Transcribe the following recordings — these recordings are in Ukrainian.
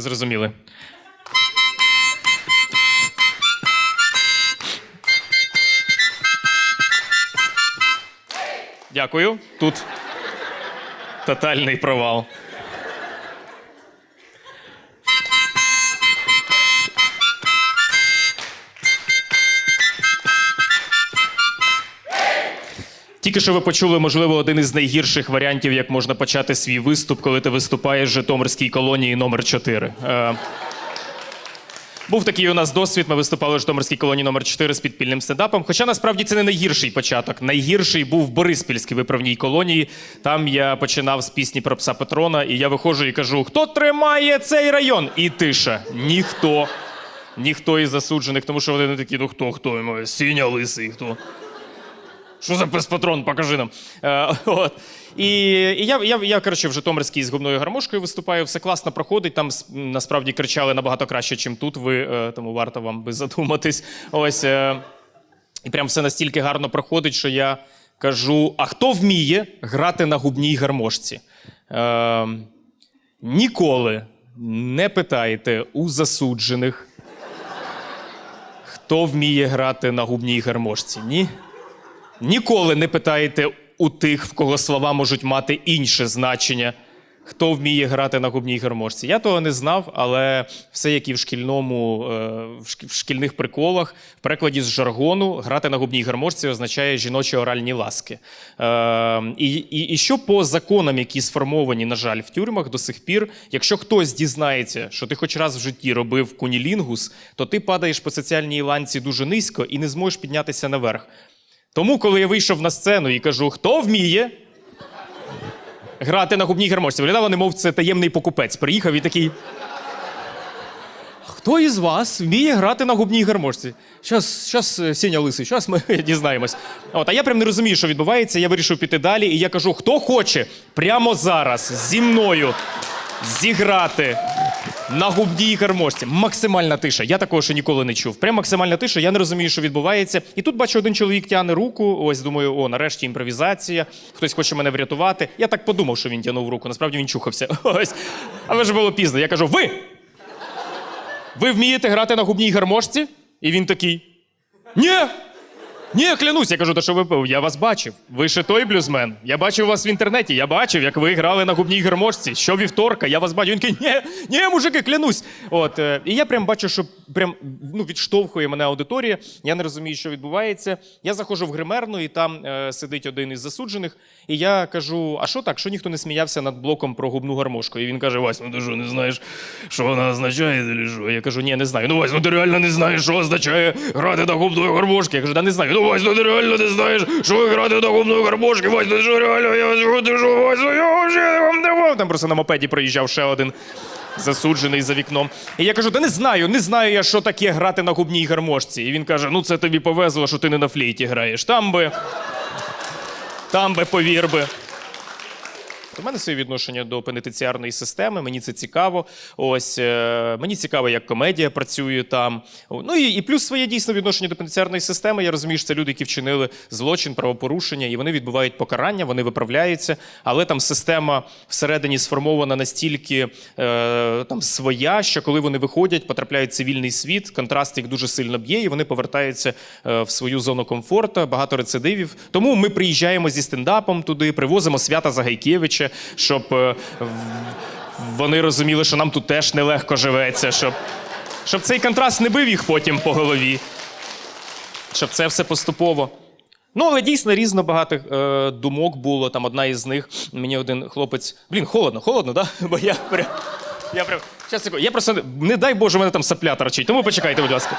Зрозуміли. Дякую. Тут тотальний провал. Тільки що ви почули, можливо, один із найгірших варіантів, як можна почати свій виступ, коли ти виступаєш в Житомирській колонії номер 4 Е, був такий у нас досвід. Ми виступали в Житомирській колонії номер 4 з підпільним стендапом. Хоча насправді це не найгірший початок. Найгірший був в Бориспільській виправній колонії. Там я починав з пісні про пса Патрона, і я виходжу і кажу: хто тримає цей район? І тиша. Ніхто. Ніхто із засуджених, тому що вони не такі, ну хто, хто? Сіня лисий, хто? Що за пес-патрон? Покажи нам. Е, от. І, і я, я, я, коротше, в Житомирській з губною гармошкою виступаю, все класно проходить. Там насправді кричали набагато краще, ніж тут. Ви, е, тому варто вам би задуматись. Ось. Е, і прям все настільки гарно проходить, що я кажу: а хто вміє грати на губній гармошці? Е, ніколи не питайте у засуджених, хто вміє грати на губній гармошці. Ні? Ніколи не питаєте у тих, в кого слова можуть мати інше значення, хто вміє грати на губній гармошці. Я того не знав, але все, як і в шкільному, е, в шк- шкільних приколах, в перекладі з жаргону, грати на губній гармошці означає жіночі оральні ласки. Е, і, і, і що по законам, які сформовані, на жаль, в тюрмах до сих пір, якщо хтось дізнається, що ти хоч раз в житті робив кунілінгус, то ти падаєш по соціальній ланці дуже низько і не зможеш піднятися наверх. Тому, коли я вийшов на сцену і кажу, хто вміє грати на губній гармошці, виглядало, немов це таємний покупець. Приїхав і такий. Хто із вас вміє грати на губній гармошці? Щас, щас, Сеня Лисий, щас ми дізнаємось. От, а я прям не розумію, що відбувається. Я вирішив піти далі, і я кажу: хто хоче прямо зараз зі мною зіграти на губній гармошці. Максимальна тиша. Я такого ще ніколи не чув. Прям максимальна тиша. Я не розумію, що відбувається. І тут бачу, один чоловік тягне руку. Ось думаю, о, нарешті імпровізація. Хтось хоче мене врятувати. Я так подумав, що він тягнув руку. Насправді він чухався. Ось. Але вже було пізно. Я кажу: ви! Ви вмієте грати на губній гармошці? І він такий. Ні! Ні, клянусь, я кажу, то що ви пив. Я вас бачив. Ви ще той блюзмен. Я бачив вас в інтернеті. Я бачив, як ви грали на губній гармошці. Що вівторка, я вас бачу. Він такий, ні, ні, мужики, клянусь. От, е, і я прям бачу, що прям ну, відштовхує мене аудиторія. Я не розумію, що відбувається. Я заходжу в гримерну, і там е, сидить один із засуджених. І я кажу: а що так? Що ніхто не сміявся над блоком про губну гармошку? І він каже: Вась, ну ти що, не знаєш, що вона означає? чи що?» Я кажу, ні, не знаю. Ну Вась, ну ти реально не знаєш, що означає грати на губної гармошки. Я кажу, да не знаю. Ну Вась, ну ти реально не знаєш, що грати на губної гармошки. Вась, ну ти що реально, я що ти що, Вась, ну я вже вам вам. Там просто на мопеді проїжджав ще один. Засуджений за вікном. І я кажу: та не знаю, не знаю я, що таке грати на губній гармошці. І він каже: ну це тобі повезло, що ти не на флейті граєш. Там би. Там би повір би. У мене своє відношення до пенітенціарної системи, мені це цікаво. Ось е, мені цікаво, як комедія працює там. Ну і, і плюс своє дійсно відношення до пенітенціарної системи. Я розумію, що це люди, які вчинили злочин, правопорушення, і вони відбувають покарання, вони виправляються. Але там система всередині сформована настільки е, там своя, що коли вони виходять, потрапляють в цивільний світ, контраст їх дуже сильно б'є, і вони повертаються е, в свою зону комфорту, багато рецидивів. Тому ми приїжджаємо зі стендапом туди, привозимо свята Загайкевича, щоб е, вони розуміли, що нам тут теж нелегко живеться, щоб, щоб цей контраст не бив їх потім по голові, щоб це все поступово. Ну, але дійсно різно багато е, думок було. Там одна із них, мені один хлопець. Блін, холодно, холодно, да? Бо я прям. Я прям. Щас. Я просто. Не дай Боже, у мене там сапля торчить. Тому почекайте, будь ласка.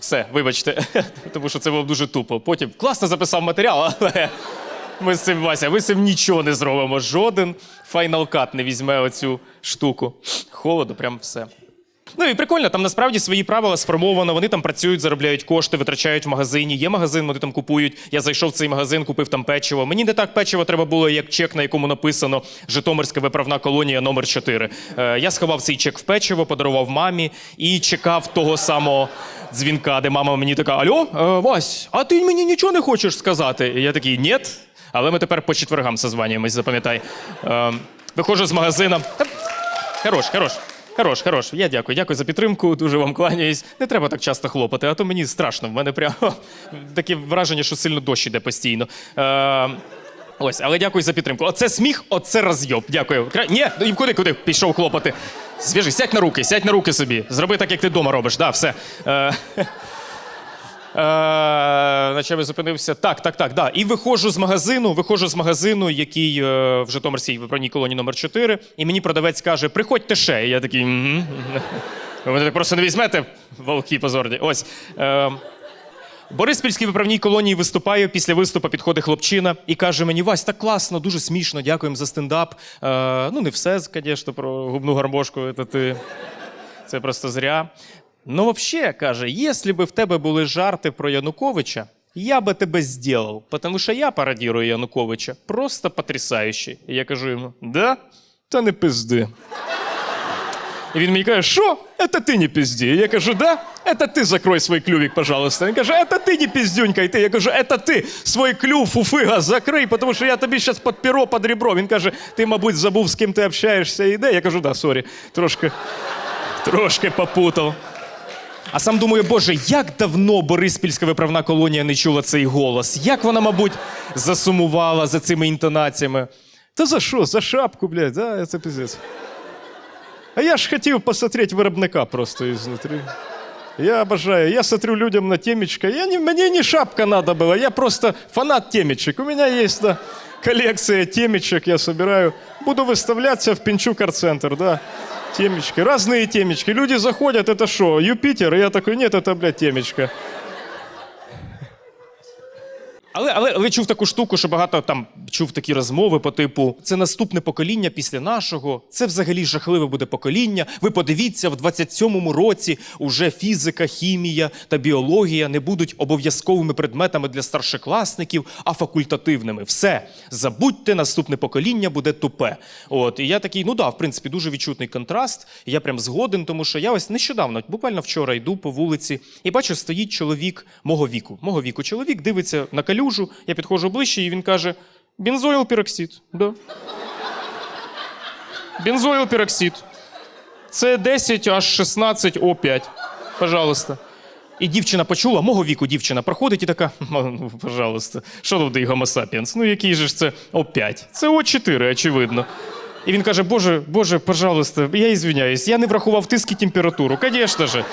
Все, вибачте, тому що це було дуже тупо. Потім класно записав матеріал, але ми з цим Вася, ми з цим нічого не зробимо. Жоден Final Cut не візьме оцю штуку. Холоду, прям все. Ну і прикольно, там насправді свої правила сформовано. Вони там працюють, заробляють кошти, витрачають в магазині. Є магазин, вони там купують. Я зайшов в цей магазин, купив там печиво. Мені не так печиво треба було, як чек, на якому написано Житомирська виправна колонія номер 4 Е, я сховав цей чек в печиво, подарував мамі і чекав того самого дзвінка, де мама мені така: Альо, е, Вась, а ти мені нічого не хочеш сказати? І я такий, ні. Але ми тепер по четвергам созванюємось, запам'ятай. Е, виходжу з магазина. Хорош, хорош. Хорош, хорош. Я дякую. Дякую за підтримку. Дуже вам кланяюсь. Не треба так часто хлопати, а то мені страшно. В мене прямо таке враження, що сильно дощ іде постійно. Е, ось, але дякую за підтримку. Оце сміх, оце розйоб. Дякую. Кра- Ні, ну і куди, куди пішов хлопати? Зв'яжи, сядь на руки, сядь на руки собі. Зроби так, як ти вдома робиш. Да, все. Е, на чому я зупинився? Так, так, так. Да. І виходжу з магазину, виходжу з магазину, який е, в Житомирській виправній колонії номер 4, і мені продавець каже: приходьте ще. І я такий. «Мгм». Ви мене просто не візьмете, волки позорні. Ось. Е, Бориспільській виправній колонії виступаю. Після виступу підходить хлопчина і каже мені: Вась, так класно, дуже смішно, дякуємо за стендап. Е, ну, не все, звісно, про губну гармошку. Це ти. Це просто зря. Ну, взагалі, каже, якщо б в тебе були жарти про Януковича, я би тебе зробив, тому що я пародірую Януковича. Просто потрясаючий. І я кажу йому: да? Та не пизди. І він мені каже, що? Это ти не пизди. Я кажу, да? Это ти закрой свій клювик, пожалуйста. Він каже, это ти не пиздюнька. І ти. Я кажу, это ти свій клюв, уфига, закрий, тому що я тобі зараз під перо, під ребро. Він каже, ти, мабуть, забув, з ким ти общаєшся і де. Я кажу, да, сорі, трошки, трошки попутав. А сам думаю, боже, як давно Бориспільська виправна колонія не чула цей голос. Як вона, мабуть, засумувала за цими інтонаціями. Та за що? За шапку, блядь, да, це пиздець. А я ж хотів посмотреть виробника просто изнутри. Я обожаю. Я смотрю людям на темечко. Я не, мне не шапка надо было. Я просто фанат темечек. У меня есть да, коллекция темечек. Я собираю. Буду выставляться в Пинчук Арт-центр, да. Темечки. Разные темечки. Люди заходят, это что, Юпитер? И я такой, нет, это, блядь, темечко. Але, але, але чув таку штуку, що багато там чув такі розмови по типу: це наступне покоління після нашого, це взагалі жахливе буде покоління. Ви подивіться, в 27-му році уже фізика, хімія та біологія не будуть обов'язковими предметами для старшокласників, а факультативними. Все, забудьте, наступне покоління буде тупе. От і я такий, ну да, в принципі, дуже відчутний контраст. Я прям згоден, тому що я ось нещодавно, буквально вчора, йду по вулиці і бачу, стоїть чоловік мого віку. Мого віку чоловік дивиться на калюжу. Я підходжу ближче, і він каже: бензоїл піроксід. Да. Бензоїл піроксид. Це 10 аж 16 О5. Пожалуйста. І дівчина почула, мого віку дівчина проходить і така: ну, пожалуйста, тут і Ну який же ж це О5? Це О4, очевидно. І він каже: Боже, Боже, пожалуйста, я извиняюсь, я не врахував тиск і температуру. Конечно же.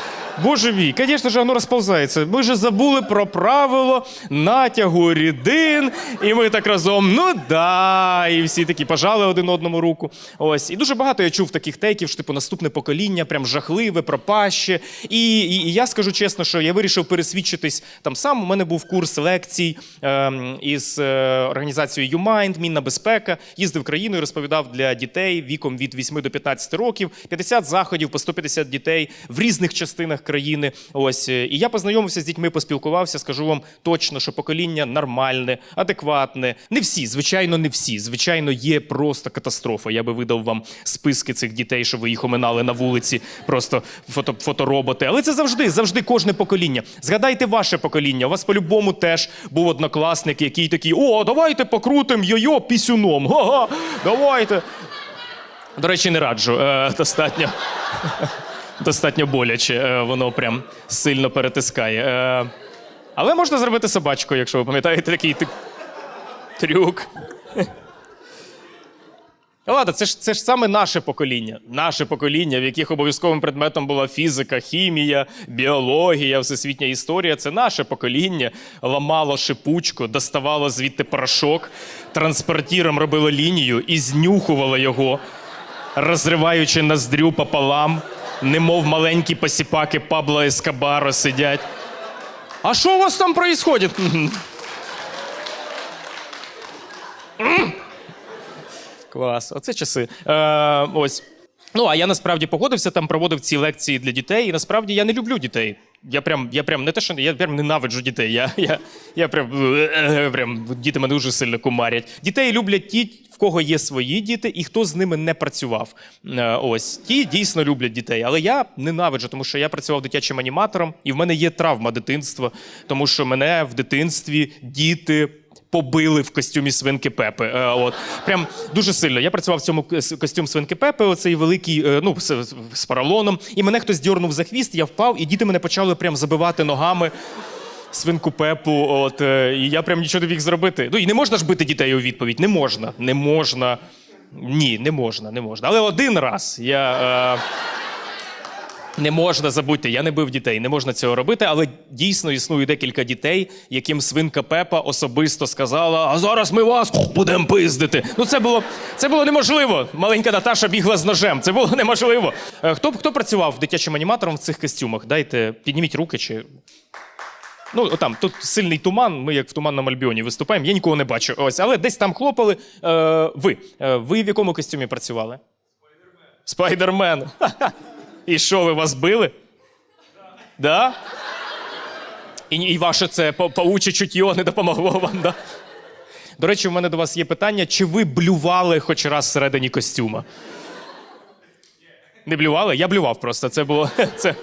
Боже мій, конечно же, воно розповзається. Ми же забули про правило натягу рідин, і ми так разом, ну да. І всі такі пожали один одному руку. Ось. І дуже багато я чув таких тейків, що типу наступне покоління, прям жахливе, пропаще. І, і, і я скажу чесно, що я вирішив пересвідчитись там сам. У мене був курс лекцій ем, із е, організацією YouMind, Мінна безпека. Їздив країною, розповідав для дітей віком від 8 до 15 років, 50 заходів по 150 дітей в різних частинах країни. Ось е, і я познайомився з дітьми, поспілкувався. Скажу вам точно, що покоління нормальне, адекватне. Не всі, звичайно, не всі. Звичайно, є просто катастрофа. Я би видав вам списки цих дітей, що ви їх оминали на вулиці, просто фото, фотороботи. Але це завжди, завжди кожне покоління. Згадайте ваше покоління. У вас по-любому теж був однокласник, який такий: о, давайте покрутим йо-йо пісюном. Га-га, давайте. До речі, не раджу. Е, достатньо. Достатньо боляче, е, воно прям сильно перетискає. Е, але можна зробити собачку, якщо ви пам'ятаєте такий тип трюк. Ладно, це ж це ж саме наше покоління. Наше покоління, в яких обов'язковим предметом була фізика, хімія, біологія, всесвітня історія. Це наше покоління ламало шипучку, доставало звідти порошок, транспортіром робило лінію і знюхувало його, розриваючи ноздрю пополам, немов маленькі посіпаки Пабло Ескабаро сидять. А що у вас там происходит? Клас, оце часи. Е, ось. Ну, а я насправді погодився там, проводив ці лекції для дітей, і насправді я не люблю дітей. Я прям, я прям не те, що я прям ненавиджу дітей. Я, я, я прям, е, прям діти мене дуже сильно кумарять. Дітей люблять ті, в кого є свої діти, і хто з ними не працював. Е, Ось ті дійсно люблять дітей. Але я ненавиджу, тому що я працював дитячим аніматором, і в мене є травма дитинства, тому що мене в дитинстві діти побили в костюмі свинки Пепи. Е, от. Прям дуже сильно. Я працював в цьому костюм свинки Пепи, оцей великий, е, ну, з, з поролоном. І мене хтось дьорнув за хвіст, я впав, і діти мене почали прям забивати ногами. Свинку Пепу, от е, і я прям нічого не міг зробити. Ну і не можна ж бити дітей у відповідь. Не можна, не можна. Ні, не можна, не можна. Але один раз я. Е, не можна забудьте, я не бив дітей, не можна цього робити, але дійсно існує декілька дітей, яким свинка Пепа особисто сказала: а зараз ми вас будемо пиздити. Ну це було це було неможливо. Маленька Наташа бігла з ножем. Це було неможливо. Е, Хто хто працював дитячим аніматором в цих костюмах? Дайте, підніміть руки чи. Ну, там, тут сильний туман, ми як в туманному альбіоні виступаємо, я нікого не бачу. Ось, але десь там хлопали. Е, ви. Е, ви в якому костюмі працювали? Спайдермен. Ха-ха. І що, ви вас били? Да? І, і ваше це па- пауче чутьо не допомогло вам, да? До речі, в мене до вас є питання: чи ви блювали хоч раз всередині костюма? Не блювали? Я блював просто. Це було. Це.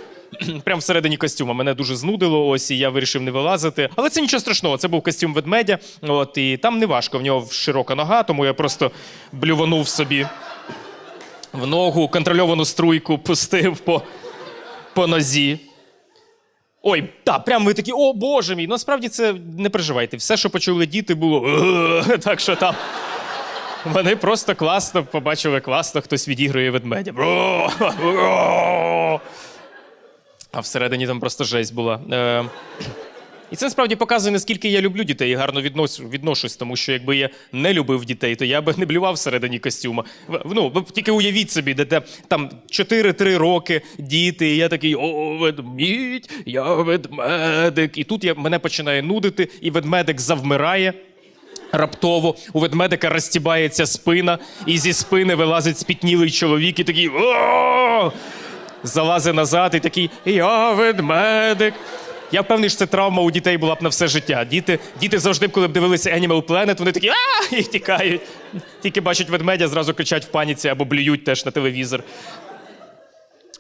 Прямо всередині костюма мене дуже знудило, ось і я вирішив не вилазити. Але це нічого страшного. Це був костюм ведмедя. От і там не важко. В нього широка нога, тому я просто блюванув собі в ногу, контрольовану струйку пустив по, по нозі. Ой, так, прямо ви такі, о боже мій. Насправді це не переживайте. Все, що почули діти, було так що там. Вони просто класно побачили класно, хтось відігрує ведмедя. А всередині там просто жесть була. І це насправді показує, наскільки я люблю дітей і гарно віднос, відношусь, тому що якби я не любив дітей, то я би не блював всередині костюма. Ну, ви тільки уявіть собі, де, там 4-3 роки діти, і я такий о, ведмідь, я ведмедик. І тут я, мене починає нудити, і ведмедик завмирає. Раптово у ведмедика розтібається спина, і зі спини вилазить спітнілий чоловік, і такий залазить назад, і такий Я ведмедик. Я впевнений, що це травма у дітей була б на все життя. Діти, діти завжди, коли б дивилися Animal Planet, вони такі а і тікають. Тільки бачать ведмедя, зразу кричать в паніці або блюють теж на телевізор.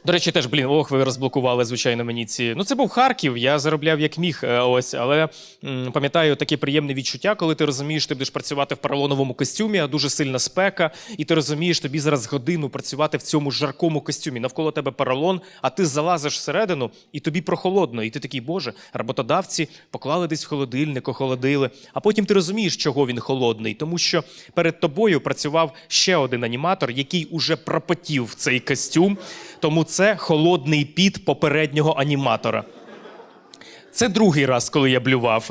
До речі, теж, блін, ох, ви розблокували, звичайно, мені ці. Ну, це був Харків, я заробляв як міг. е, Ось, але м, пам'ятаю таке приємне відчуття, коли ти розумієш, ти будеш працювати в поролоновому костюмі, а дуже сильна спека, і ти розумієш, тобі зараз годину працювати в цьому жаркому костюмі. Навколо тебе поролон, а ти залазиш всередину, і тобі прохолодно. І ти такий, боже, роботодавці поклали десь в холодильник, охолодили. А потім ти розумієш, чого він холодний, тому що перед тобою працював ще один аніматор, який уже пропотів цей костюм. Тому це холодний піт попереднього аніматора. Це другий раз, коли я блював.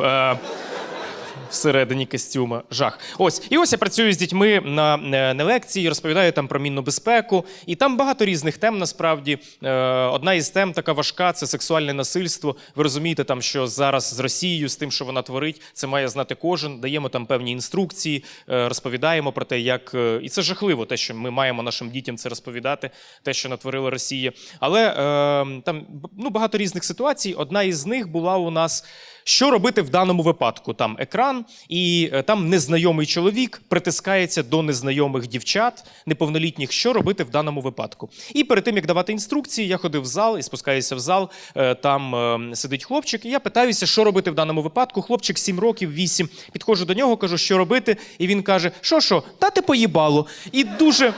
Всередині костюма. Жах. Ось. І ось я працюю з дітьми на, е, на лекції, розповідаю там про мінну безпеку. І там багато різних тем насправді. Е, одна із тем така важка це сексуальне насильство. Ви розумієте, там, що зараз з Росією, з тим, що вона творить, це має знати кожен. Даємо там певні інструкції, е, розповідаємо про те, як. І це жахливо, те, що ми маємо нашим дітям це розповідати, те, що натворила Росія. Але е, там ну, багато різних ситуацій. Одна із них була у нас. Що робити в даному випадку? Там екран, і е, там незнайомий чоловік притискається до незнайомих дівчат, неповнолітніх. Що робити в даному випадку? І перед тим як давати інструкції, я ходив в зал і спускаюся в зал. е, Там е, сидить хлопчик, і я питаюся, що робити в даному випадку. Хлопчик 7 років, 8. Підходжу до нього, кажу, що робити. І він каже: Що, що, дати поїбало. І дуже.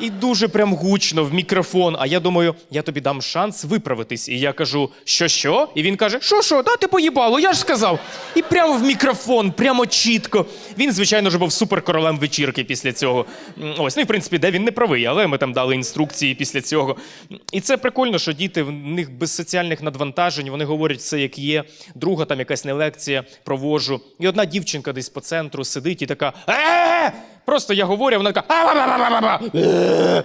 І дуже прям гучно в мікрофон. А я думаю, я тобі дам шанс виправитись. І я кажу, що що? І він каже: Що що, да ти поїбало, я ж сказав. І прямо в мікрофон, прямо чітко. Він, звичайно ж, був суперкоролем вечірки після цього. Ось, ну і в принципі, де він не правий, але ми там дали інструкції після цього. І це прикольно, що діти в них без соціальних надвантажень, вони говорять все як є. Друга там якась не лекція провожу. І одна дівчинка десь по центру сидить і така. е Просто я говорю, вона така. Е.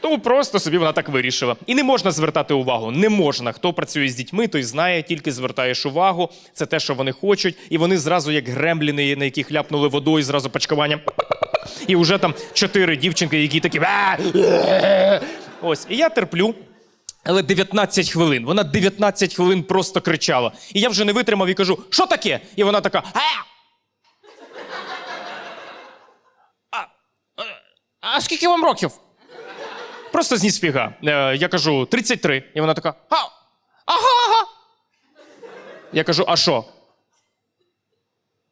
Тому просто собі вона так вирішила. І не можна звертати увагу. Не можна. Хто працює з дітьми, той знає, тільки звертаєш увагу. Це те, що вони хочуть. І вони зразу, як гремліни, на яких ляпнули водою, зразу пачкуванням. І вже там чотири дівчинки, які такі. Е». Ось, і я терплю. Але 19 хвилин. Вона 19 хвилин просто кричала. І я вже не витримав і кажу: що таке? І вона така. А, а скільки вам років? Просто зніс фіга. Е, я кажу 33. І вона така. А, ага, ага. Я кажу, а що?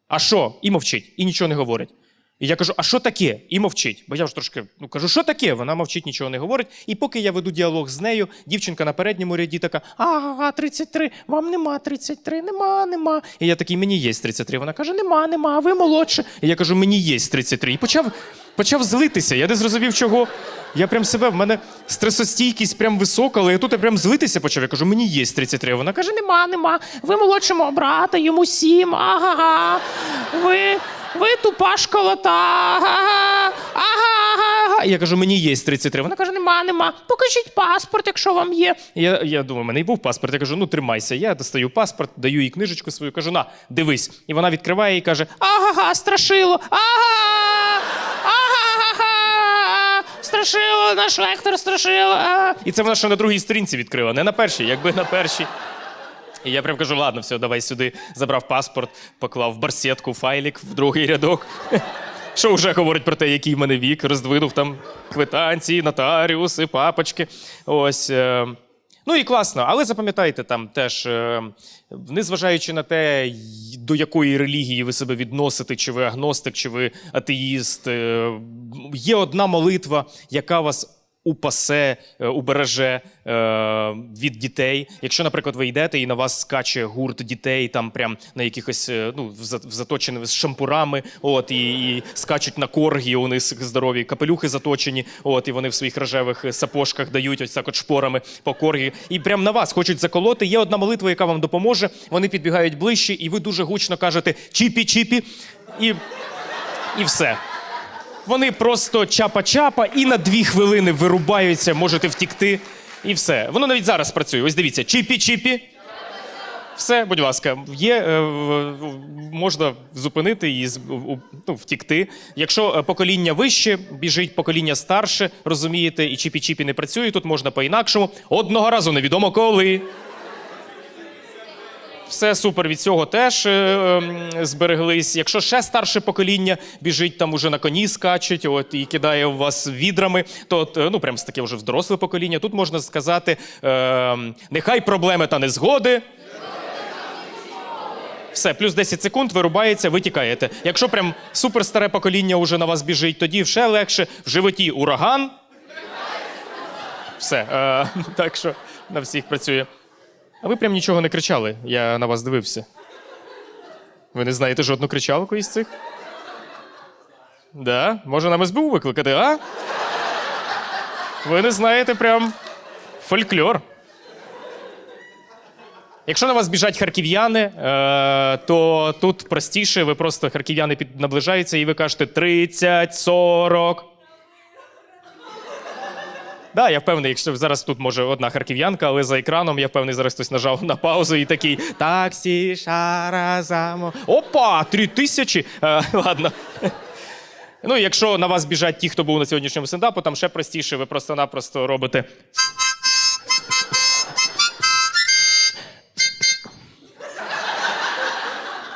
А що? І мовчить, і нічого не говорить. І я кажу, а що таке? І мовчить. Бо я вже трошки ну, кажу, що таке? Вона мовчить, нічого не говорить. І поки я веду діалог з нею, дівчинка на передньому ряді така: ага, 33, вам нема 33, нема, нема. І я такий, мені є 33. Вона каже, нема, нема, ви молодше. І я кажу, мені є 33. І почав, почав злитися. Я не зрозумів, чого. Я прям себе, в мене стресостійкість прям висока, але я тут прям злитися почав. Я кажу, мені є 33. Вона каже, нема, нема. Ви молодшого брата, йому сім. Ага. Ви, ви тупа школота. Ага. Я кажу, мені є 33. Вона каже, нема, нема. Покажіть паспорт, якщо вам є. Я, я думаю, в мене і був паспорт. Я кажу, ну тримайся. Я достаю паспорт, даю їй книжечку свою, кажу, на, дивись. І вона відкриває і каже: Ага, страшило. Ага. Ага. Страшило, наш лектор страшило. І це вона ще на другій сторінці відкрила, не на першій, якби на першій. І я прям кажу, ладно, все, давай сюди. Забрав паспорт, поклав барсетку файлік в другий рядок. Що вже говорить про те, який в мене вік, роздвинув там квитанції, нотаріуси, папочки. Ось. е, Ну і класно, але запам'ятайте там теж, е, незважаючи на те, до якої релігії ви себе відносите, чи ви агностик, чи ви атеїст, е, є одна молитва, яка вас упасе, е, убереже е, від дітей. Якщо, наприклад, ви йдете і на вас скаче гурт дітей, там прям на якихось е, ну, в заточені з шампурами, от і, і скачуть на коргі, у них здорові капелюхи заточені, от і вони в своїх рожевих сапожках дають ось так от шпорами по коргі. І прям на вас хочуть заколоти. Є одна молитва, яка вам допоможе. Вони підбігають ближче, і ви дуже гучно кажете чіпі-чіпі, і, і все. Вони просто чапа-чапа і на дві хвилини вирубаються, можете втікти, і все. Воно навіть зараз працює. Ось дивіться, чіпі-чіпі. Все, будь ласка, є, е, можна зупинити і ну, втікти. Якщо е, покоління вище, біжить покоління старше, розумієте, і чіпі-чіпі не працює, тут можна по-інакшому. Одного разу невідомо коли. Все супер від цього теж е, ем, збереглись. Якщо ще старше покоління біжить там уже на коні скачуть, от і кидає в вас відрами, то е, ну прям таке вже в доросле покоління. Тут можна сказати: е, нехай проблеми та незгоди. Все, плюс 10 секунд вирубається, ви тікаєте. Якщо прям суперстаре покоління уже на вас біжить, тоді ще легше. В животі ураган. Все. Е, так що на всіх працює. А ви прям нічого не кричали, я на вас дивився. Ви не знаєте жодну кричалку із цих? Да? Може нам СБУ викликати, а? Ви не знаєте прям фольклор. Якщо на вас біжать харків'яни, е, то тут простіше, ви просто харків'яни наближаються і ви кажете 30, 40. Да, я впевнений, якщо зараз тут може одна харків'янка, але за екраном я впевнений, зараз хтось нажав на паузу і такий таксі шаразамо. Опа! Три тисячі. Е, ладно. Ну, якщо на вас біжать ті, хто був на сьогоднішньому стендапу, там ще простіше, ви просто-напросто робите.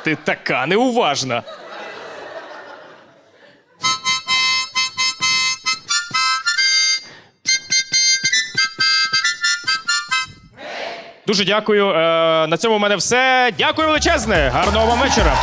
Ти така неуважна. Дуже дякую. Е, на цьому в мене все. Дякую величезне. Гарного вам вечора.